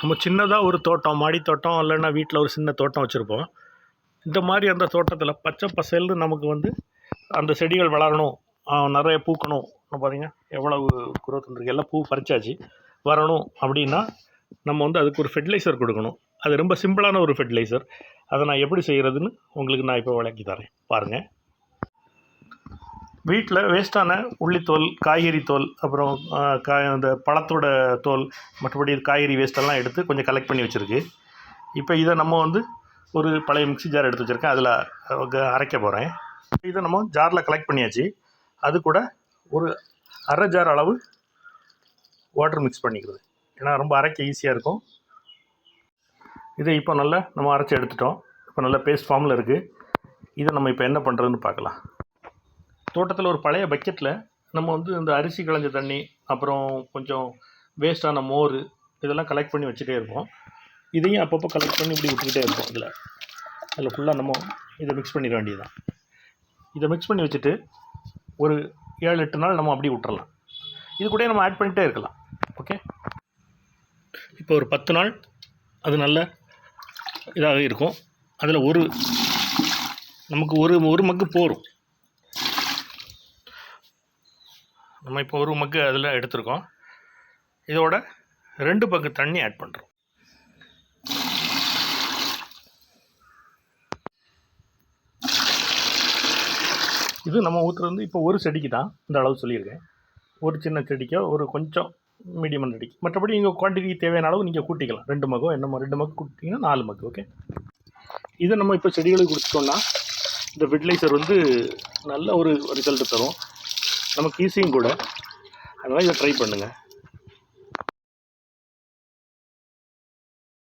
நம்ம சின்னதாக ஒரு தோட்டம் மாடி தோட்டம் இல்லைன்னா வீட்டில் ஒரு சின்ன தோட்டம் வச்சுருப்போம். இந்த மாதிரி அந்த தோட்டத்தில் பச்சை பசேல்னு நமக்கு வந்து அந்த செடிகள் வளரணும். நிறைய பூக்கணும். இன்னும் பாருங்க எவ்வளவு குரோத் வந்துருக்கு. எல்லாம் பூ பறிச்சாச்சு. வரணும் அப்படின்னா நம்ம வந்து அதுக்கு ஒரு ஃபெர்டிலைசர் கொடுக்கணும். அது ரொம்ப சிம்பிளான ஒரு ஃபெர்டிலைசர் அதை நான் எப்படி செய்கிறதுன்னு உங்களுக்கு நான் இப்போ விளக்கி தரேன். பாருங்கள் வீட்டில் வேஸ்ட்டான உள்ளித்தோல் காய்கறி தோல் அப்புறம் கா இந்த அந்த பழத்தோட தோல் மற்றபடி காய்கறி வேஸ்ட்டெல்லாம் எடுத்து கொஞ்சம் கலெக்ட் பண்ணி வச்சுருக்கு. இப்போ இதை நம்ம வந்து ஒரு பழைய மிக்ஸி ஜார் எடுத்து வச்சுருக்கேன். அதில் அரைக்க போகிறேன் இதை நம்ம ஜாரில் கலெக்ட் பண்ணியாச்சு. அது கூட ஒரு அரை ஜார் அளவு வாட்டர் மிக்ஸ் பண்ணிக்கிறது. ஏன்னா ரொம்ப அரைக்க ஈஸியாக இருக்கும். இதை இப்போ நல்லா நம்ம அரைச்சி எடுத்துட்டோம். இப்போ நல்ல பேஸ்ட் ஃபார்மில் இருக்குது இதை நம்ம இப்போ என்ன பண்ணுறதுன்னு பார்க்கலாம். தோட்டத்தில் ஒரு பழைய பக்கெட்டில் நம்ம வந்து இந்த அரிசி களைஞ்ச தண்ணி அப்புறம் கொஞ்சம் வேஸ்ட்டான மோர் இதெல்லாம் கலெக்ட் பண்ணி வச்சுட்டே இருப்போம். இதையும் அப்பப்போ கலெக்ட் பண்ணி இப்படி விட்டுக்கிட்டே இருப்போம் இதில். அதில் ஃபுல்லாக நம்ம இதை மிக்ஸ் பண்ணிட வேண்டியதுதான். இதை மிக்ஸ் பண்ணி வச்சுட்டு ஒரு ஏழு எட்டு நாள் நம்ம அப்படியே விட்டுறலாம். இது கூட நம்ம ஆட் பண்ணிகிட்டே இருக்கலாம். ஓகே இப்போ ஒரு பத்து நாள் அது நல்ல இதாக இருக்கும். அதில் ஒரு நமக்கு ஒரு ஒரு மக்கு போரும் நம்ம இப்போ ஒரு மக்கு அதில் எடுத்திருக்கோம். இதோட ரெண்டு பக்கு தண்ணி ஆட் பண்ணுறோம் இது நம்ம ஊற்றுறது வந்து இப்போ ஒரு செடிக்கு தான் இந்த அளவு சொல்லியிருக்கேன். ஒரு சின்ன செடிக்கோ ஒரு கொஞ்சம் மீடியம் செடிக்கு. மற்றபடி நீங்கள் குவான்டிட்டி தேவையான அளவு நீங்கள் கூட்டிக்கலாம். ரெண்டு மகோ என்ன ரெண்டு மக்கு கூட்டிங்கன்னா நாலு மக்கு ஓகே இதை நம்ம இப்போ செடிகளுக்கு கொடுத்துட்டோம்னா இந்த ஃபெர்டிலைசர் வந்து நல்ல ஒரு ரிசல்ட் தரும். நமக்கு ஈஸியும் கூட. அதனால் இதை ட்ரை பண்ணுங்கள்